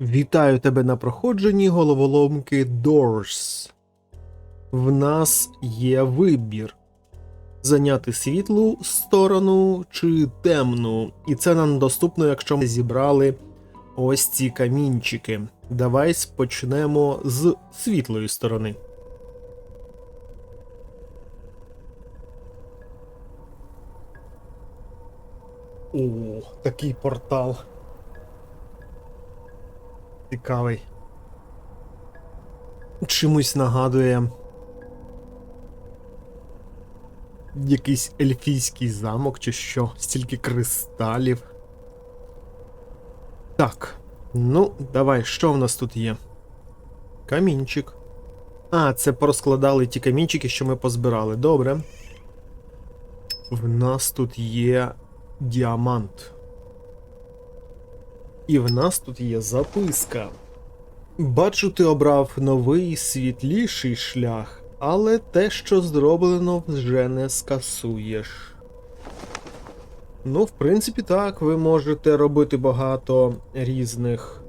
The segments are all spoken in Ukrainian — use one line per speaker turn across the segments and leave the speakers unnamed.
Вітаю тебе на проходженні головоломки Doors. В нас є вибір: зайняти світлу сторону чи темну. І це нам доступно, якщо ми зібрали ось ці камінчики. Давай почнемо з світлої сторони. О, такий портал. Цікавий. Чимось нагадує. Якийсь ельфійський замок чи що, стільки кристалів. Так. Ну, давай, що в нас тут є? Камінчик. А, це порозкладали ті камінчики, що ми позбирали. Добре. В нас тут є діамант. І в нас тут є записка. Бачу, ти обрав новий світліший шлях, але те, що зроблено, вже не скасуєш. Ну, в принципі, так, ви можете робити багато різних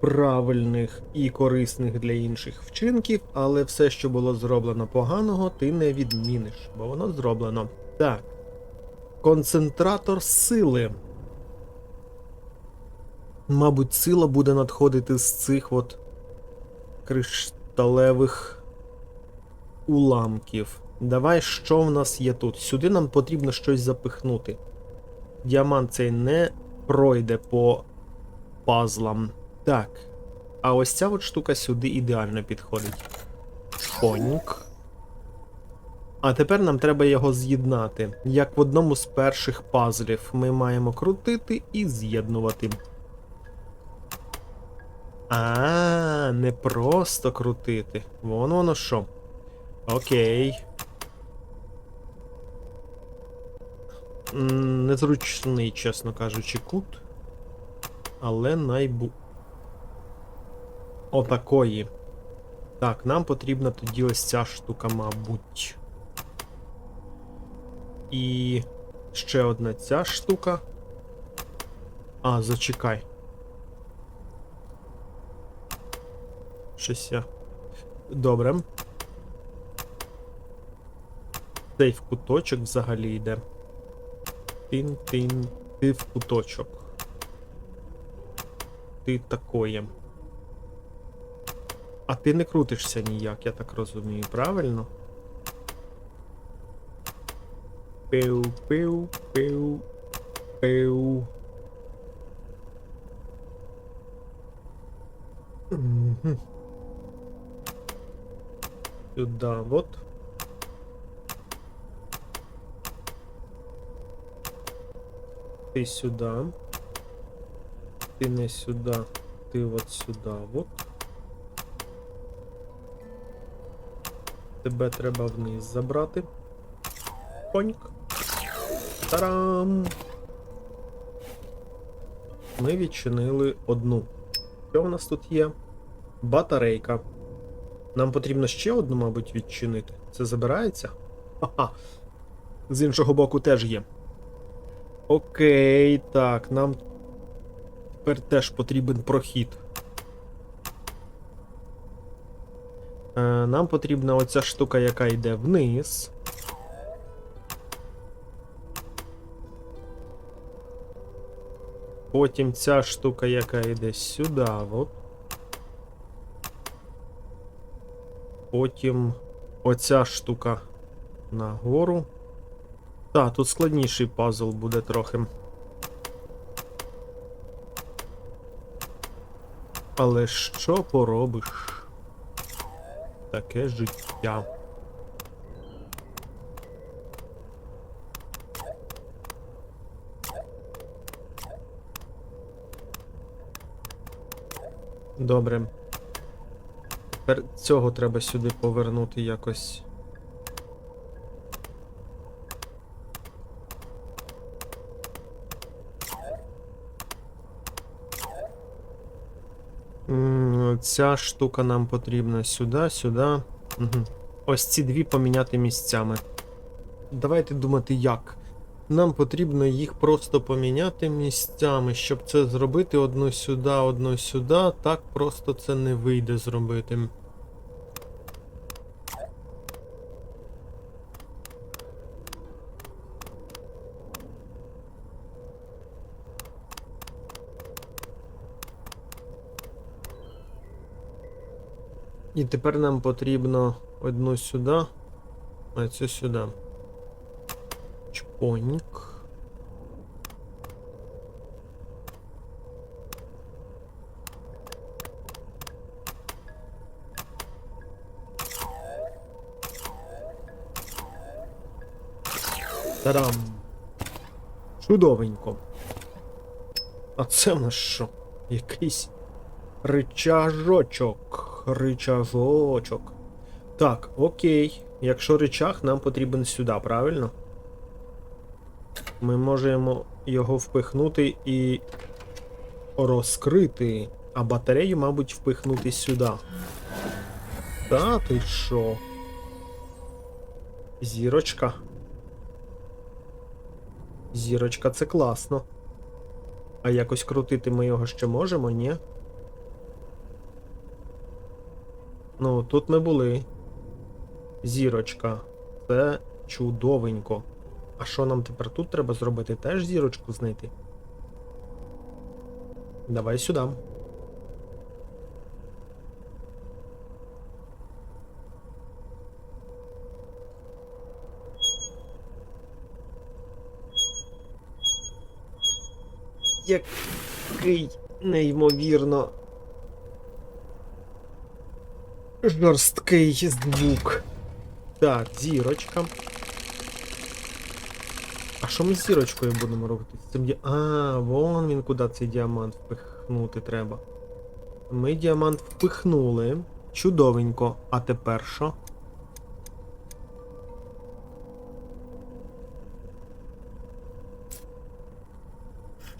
правильних і корисних для інших вчинків, але все, що було зроблено поганого, ти не відміниш, бо воно зроблено. Так. Концентратор сили. Мабуть, сила буде надходити з цих от кришталевих уламків. Давай, що в нас є тут? Сюди нам потрібно щось запихнути. Діамант цей не пройде по пазлам. Так. А ось ця от штука сюди ідеально підходить. Поньк. А тепер нам треба його з'єднати. Як в одному з перших пазлів ми маємо крутити і з'єднувати. А, не просто крутити. Вон воно що. Окей. Незручний, чесно кажучи, кут. Але найбу. Отакої. Так, нам потрібна тоді ось ця штука, мабуть. І ще одна ця штука. А, зачекай. Щось. Добре. Цей в куточок взагалі йде. Тин-тин. Ти в куточок. Ти такоє. А ти не крутишся ніяк, я так розумію, правильно? Пиу, пиу, пиу, пиу. Мгм. Сюда, вот. Ты сюда. Ты не сюда. Ты вот сюда, вот. Тебе треба вниз забрати. Поньк. Тарам! Ми відчинили одну. Що в нас тут є? Батарейка. Нам потрібно ще одну, мабуть, відчинити. Це забирається? Ха-ха. З іншого боку теж є. Окей, так, нам тепер теж потрібен прохід. Е, нам потрібна оця штука, яка йде вниз. Потім ця штука, яка йде сюди. От. Потім оця штука нагору. Так, тут складніший пазл буде трохи. Але що поробиш? Таке життя. Добре. Тепер цього треба сюди повернути якось. Ця штука нам потрібна сюди, сюди. Угу. Ось ці дві поміняти місцями. Давайте думати як. Нам потрібно їх просто поміняти місцями. Щоб це зробити одну сюди, одну сюди, так просто це не вийде зробити. І тепер нам потрібно одну сюди, а цю сюди. Чпоньк. Тарам. Чудовенько. А це в нас що? Якийсь ричажочок. Ричажочок. Так, окей. Якщо ричаг, нам потрібен сюди, правильно? Ми можемо його впихнути і розкрити. А батарею, мабуть, впихнути сюди. Та ти що? Зірочка. Зірочка, це класно. А якось крутити ми його ще можемо, ні? Ну, тут ми були. Зірочка. Це чудовенько. А що нам тепер тут треба зробити? Теж зірочку знайти? Давай сюди. Який неймовірно жорсткий звук. Так, зірочка. А що ми з зірочкою будемо робити? З цим ді... А, вон він куди цей діамант впихнути треба. Ми діамант впихнули. Чудовенько. А тепер що?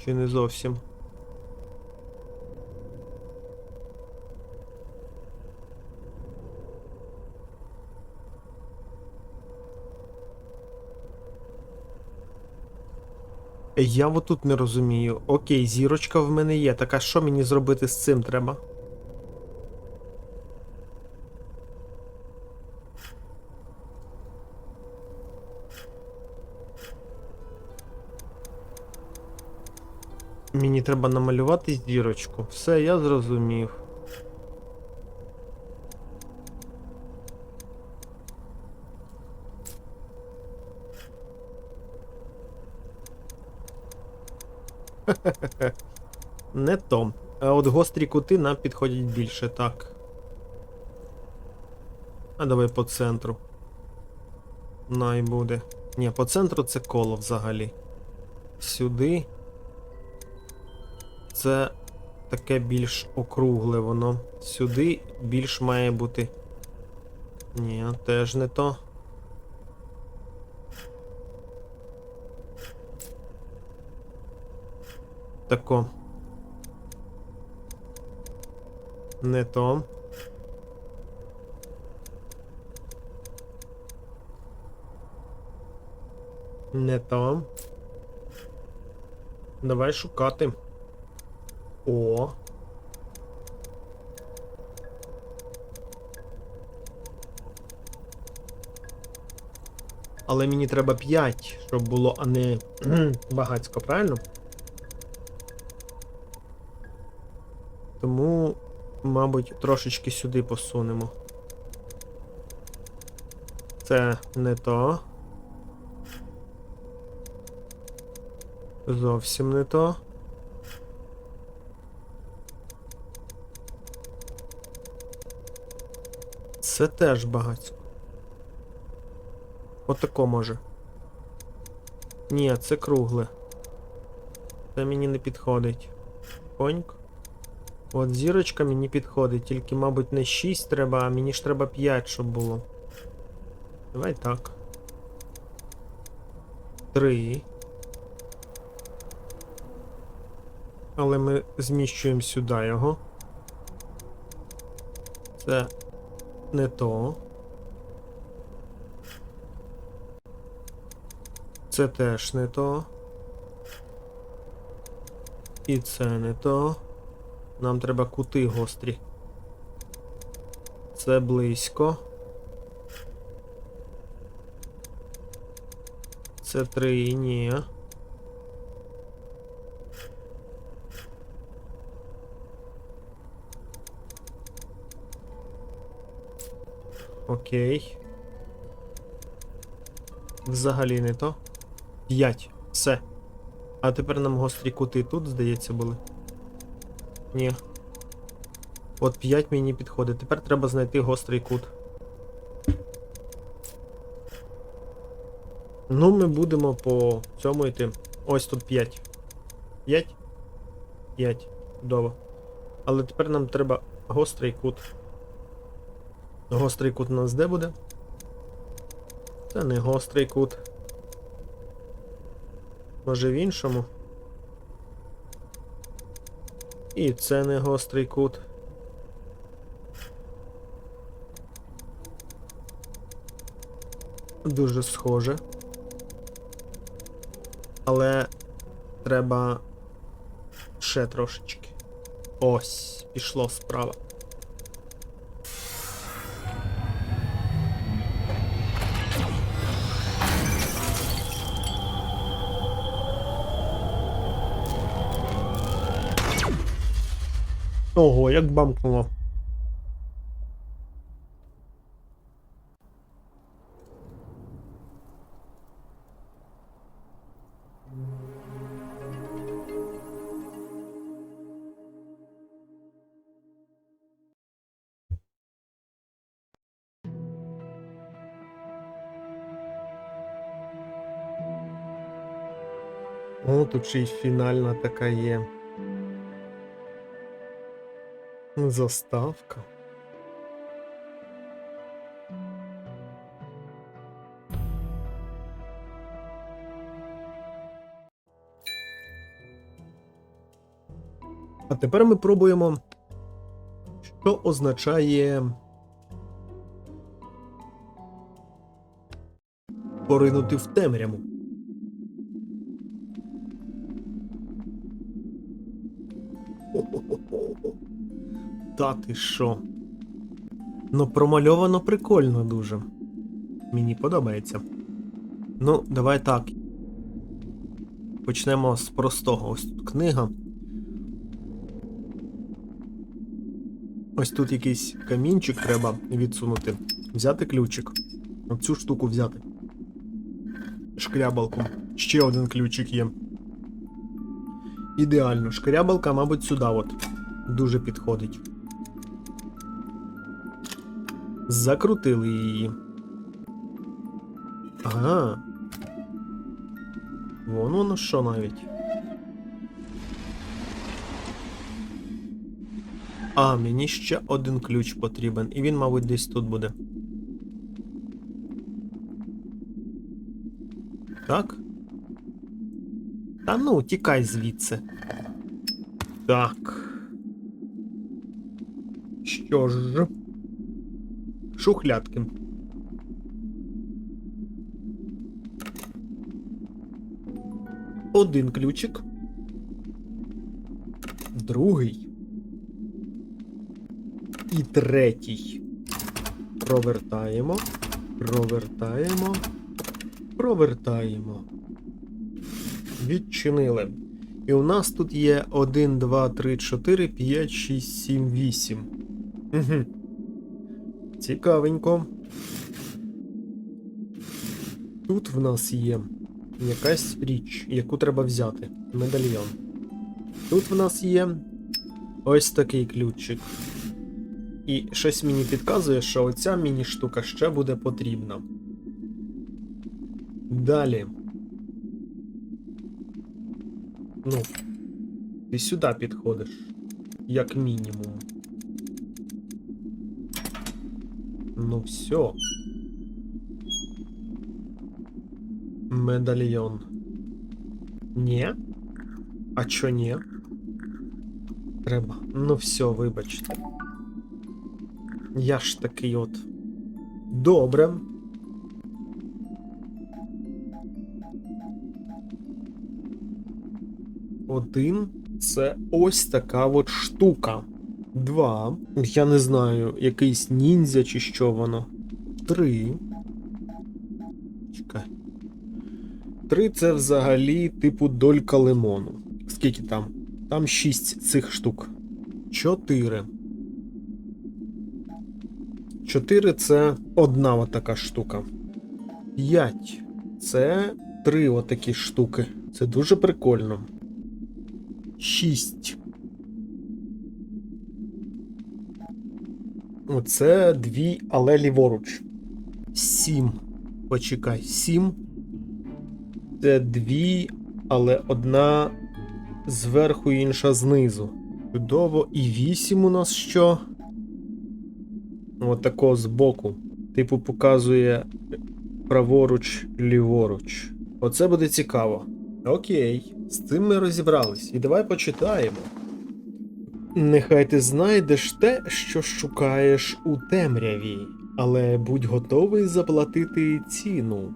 Чи не зовсім? Я от тут не розумію. Окей, зірочка в мене є. Так а що мені зробити з цим треба? Мені треба намалювати зірочку. Все, я зрозумів. Не то. А от гострі кути нам підходять більше, так. А давай по центру. Най буде. Ні, по центру це коло взагалі. Сюди. Це таке більш округле воно. Сюди більш має бути. Ні, теж не то. Тако. Не то. Не то. Давай шукати. О. Але мені треба 5, щоб було, а не багацько, правильно? Тому, мабуть, трошечки сюди посунемо. Це не то. Зовсім не то. Це теж багатько. Отако може. Ні, це кругле. Це мені не підходить. Поньк. От зірочка мені підходить, тільки, мабуть, не 6 треба, а мені ж треба 5, щоб було. Давай так. 3. Але ми зміщуємо сюди його. Це не то. Це теж не то. І це не то. Нам треба кути гострі. Це близько. Це три, ні. Окей. Взагалі не то. П'ять. Все. А тепер нам гострі кути тут, здається, були. Ні. От 5 мені підходить. Тепер треба знайти гострий кут. Ну, ми будемо по цьому йти. Ось тут 5. 5? 5. Чудово. Але тепер нам треба гострий кут. Гострий кут у нас де буде? Це не гострий кут. Може в іншому? І це не гострий кут. Дуже схоже. Але треба ще трошечки. Ось, пішло справа. Ого, як бамкнуло. Тут ще й фінальна така є. Заставка. А тепер ми пробуємо, що означає поринути в темряву. Та ти що? Ну, промальовано прикольно дуже. Мені подобається. Ну, давай так. Почнемо з простого. Ось тут книга. Ось тут якийсь камінчик треба відсунути. Взяти ключик. Оцю штуку взяти. Шкрябалку. Ще один ключик є. Ідеально. Шкрябалка, мабуть, сюди от. Дуже підходить. Закрутили її. Ага. Вон воно що навіть. А, мені ще один ключ потрібен, і він, мабуть, десь тут буде. Так? Та ну, тікай звідси. Так. Що ж? Шухлядки. Один ключик. Другий. І третій. Провертаємо. Провертаємо. Провертаємо. Відчинили. І у нас тут є 1, 2, 3, 4, 5, 6, 7, 8. Угу. Цікавенько. Тут в нас є якась річ, яку треба взяти. Медальйон. Тут в нас є ось такий ключик. І щось мені підказує, що оця міні-штука ще буде потрібна. Далі. Ну, ти сюди підходиш, як мінімум. Ну все. Медальон. Не? А чё не? Треба. Ну все, вибачте. Я ж такий от. Добре. Один це ось така вот штука. Два. Я не знаю, якийсь ніндзя чи що воно. Три. Чекай. Три це взагалі типу долька лимону. Скільки там? Там шість цих штук. Чотири. Чотири це одна отака штука. П'ять. Це три отакі штуки. Це дуже прикольно. Шість. Оце дві, але ліворуч. Сім. Почекай, сім. Це дві, але одна зверху, інша знизу. Чудово. І вісім у нас що? Отако збоку. Типу показує праворуч, ліворуч. Оце буде цікаво. Окей, з цим ми розібрались. І давай почитаємо. Нехай ти знайдеш те, що шукаєш у темряві, але будь готовий заплатити ціну.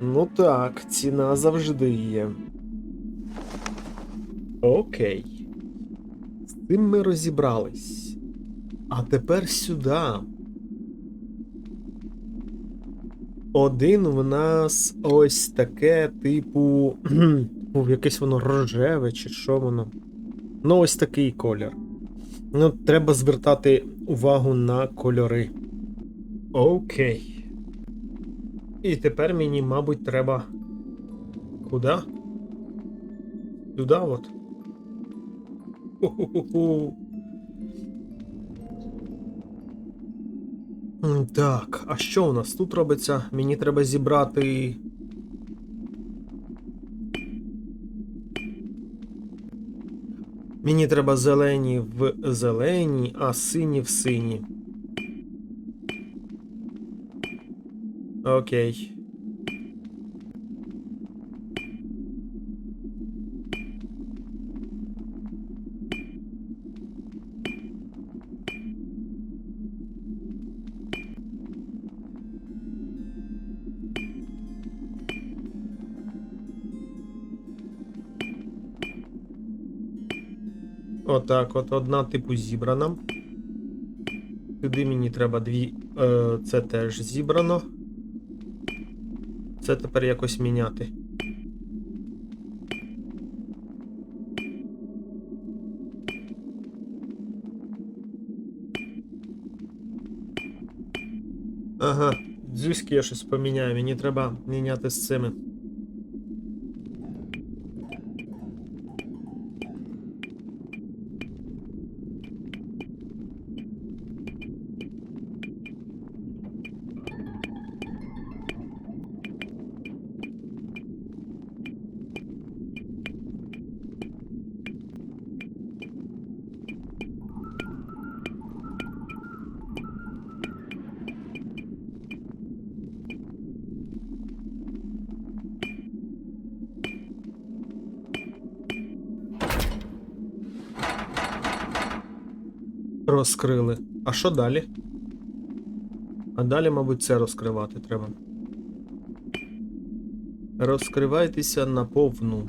Ну так, ціна завжди є. Окей. З цим ми розібрались. А тепер сюди. Один в нас ось таке, типу. Якесь воно рожеве, чи що воно. Ну, ось такий колір. Ну, треба звертати увагу на кольори. Окей. І тепер мені, мабуть, треба. Куди? Сюди от. Так, а що у нас тут робиться? Мені треба зібрати. Мені треба зелені в зелені, а сині в сині. Окей. Отак, от одна типу зібрана. Сюди мені треба дві. Е, це теж зібрано. Це тепер якось міняти. Ага, дзюськи я щось поміняю. Мені треба міняти з цими. Розкрили. А що далі? А далі, мабуть, це розкривати треба. Розкривайтеся наповну.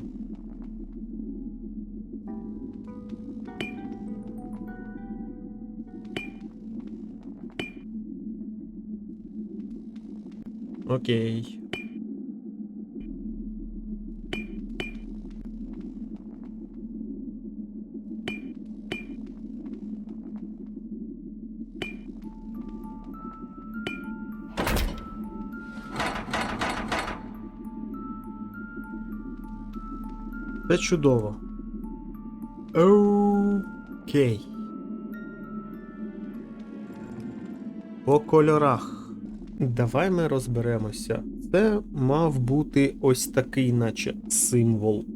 Окей. Чудово. Окей. По кольорах. Давай ми розберемося. Це мав бути ось такий, наче символ.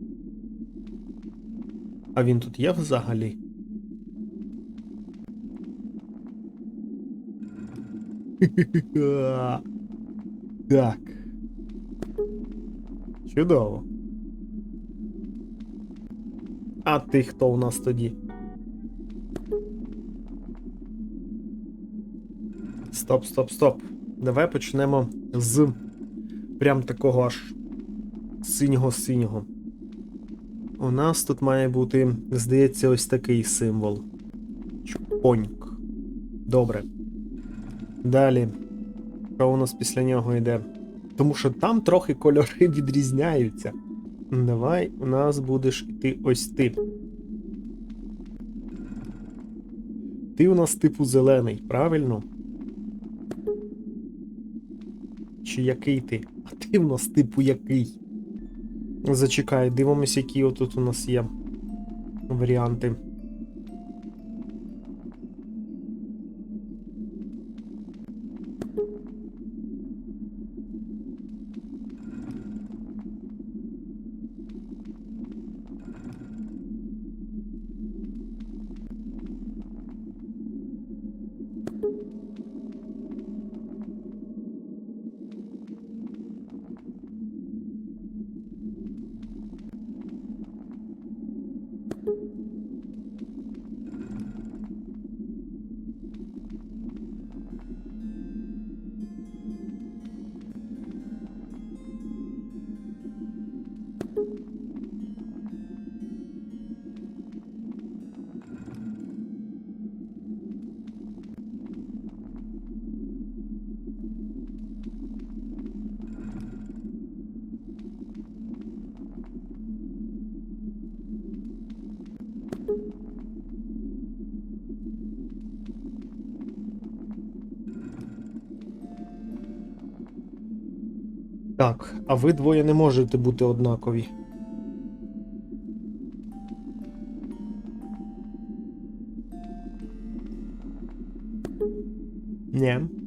А він тут є взагалі? Так. Чудово. А ти хто у нас тоді? Стоп, стоп, стоп. Давай почнемо з прям такого аж синього-синього. У нас тут має бути, здається, ось такий символ. Чпоньк. Добре. Далі. Що у нас після нього йде? Тому що там трохи кольори відрізняються. Давай, у нас будеш іти ось ти. Ти у нас типу зелений, правильно? Чи який ти? А ти у нас типу який? Зачекай, дивимося, які отут у нас є варіанти. Так, а ви двоє не можете бути однакові. Ні.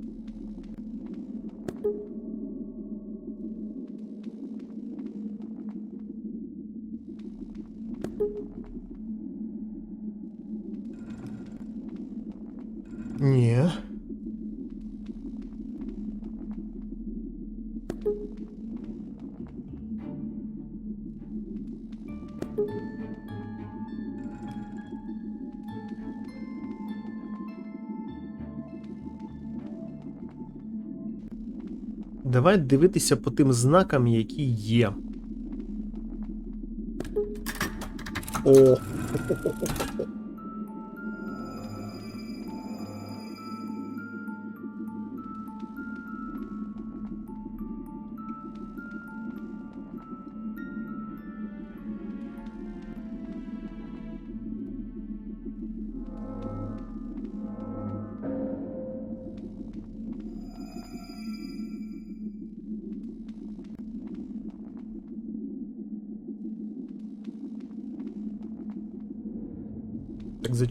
Давай дивитися по тим знакам, які є. О.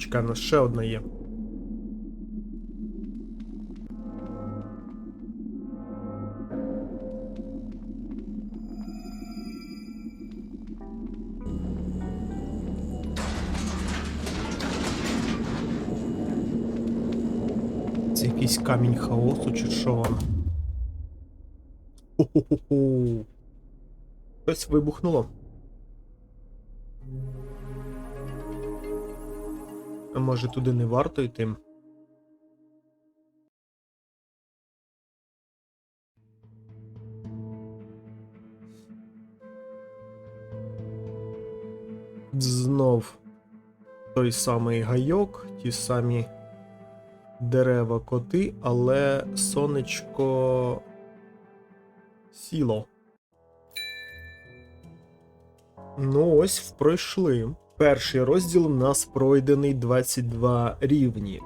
Так, у нас ще одна є. Це якийсь камінь хаосу чи що воно? Хо-хо-хо. Щось вибухнуло. Може туди не варто йти? Знов той самий гайок, ті самі дерева коти, але сонечко сіло. Ну, ось пройшли. Перший розділ у нас пройдений 22 рівні.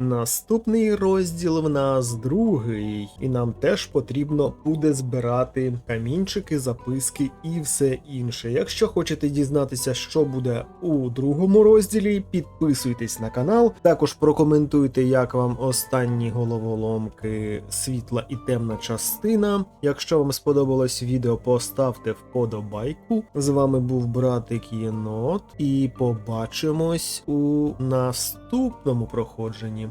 Наступний розділ в нас другий, і нам теж потрібно буде збирати камінчики, записки і все інше. Якщо хочете дізнатися, що буде у другому розділі, підписуйтесь на канал. Також прокоментуйте, як вам останні головоломки світла і темна частина. Якщо вам сподобалось відео, поставте вподобайку. З вами був братик Єнот, і побачимось у наступному проходженні.